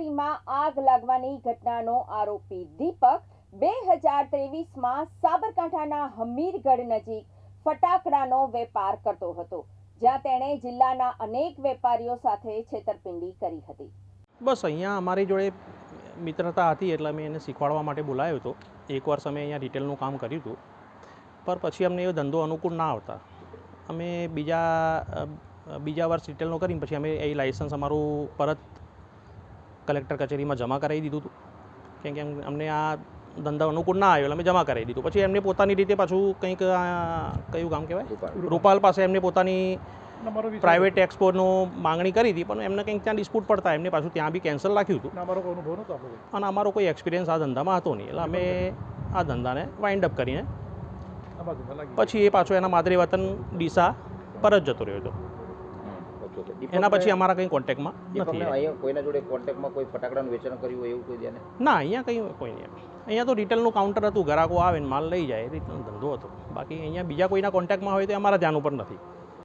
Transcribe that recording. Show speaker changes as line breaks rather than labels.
ફેક્ટરીમાં આગ લાગવાની ઘટનાનો આરોપી દીપક બે હજાર ત્રેવીસમાં સાબરકાંઠાના હમીરગઢ નજીક ફટાકડાનો વેપાર કરતો હતો, જ્યાં તેણે જિલ્લાના અનેક વેપારીઓ સાથે છેતરપિંડી કરી હતી.
બસ અહીંયા અમારી જોડે મિત્રતા હતી એટલે મેં એને શીખવાડવા માટે બોલાવ્યો હતો. એક વર્ષ અમે અહીંયા રિટેલનું કામ કર્યું હતું પર પછી અમને એ ધંધો અનુકૂળ ના આવતા. અમે બીજા બીજા વર્ષ રિટેલનો કરીને પછી અમે એ લાઇસન્સ અમારું પરત કલેક્ટર કચેરીમાં જમા કરાવી દીધું હતું. કેમ કે અમ- અમને આ ધંધા અનુકૂળ ના આવ્યો એટલે અમે જમા કરાવી દીધું. પછી એમને પોતાની રીતે પાછું કંઈક કયું કામ કહેવાય? રૂપાલ. પાસે એમને પોતાની પ્રાઇવેટ એક્સપોર્ટનું માંગણી કરી હતી પણ એમને કંઈક ત્યાં ડિસ્પ્યુટ પડતા એમને પાછું ત્યાં બી કેન્સલ રાખ્યું હતું.
અમારો કોઈ અનુભવ નહોતો આપણો
અને અમારો કોઈ એક્સપિરિયન્સ આ ધંધામાં હતો નહીં. એટલે અમે આ ધંધાને વાઇન્ડ અપ કરીને પછી એ પાછો એના માદરે વતન ડીસા પર જ જતો રહ્યો હતો. એના પછી અમારા કંઈ કોન્ટેક્ટમાં નથી
અહીંયા કોઈના જોડે કોન્ટેક્ટમાં કોઈ ફટાકડાનું વેચાણ કર્યું હોય એવું કોઈ જેને?
ના અહીંયા કંઈ કોઈ નહીં. અહીંયા તો રિટેલનું કાઉન્ટર હતું ગ્રાહકો આવે ને માલ લઈ જાય એ રીતનો ધંધો હતો. બાકી અહીંયા બીજા કોઈના કોન્ટેક્ટમાં હોય તો અમારા ધ્યાન ઉપર નથી.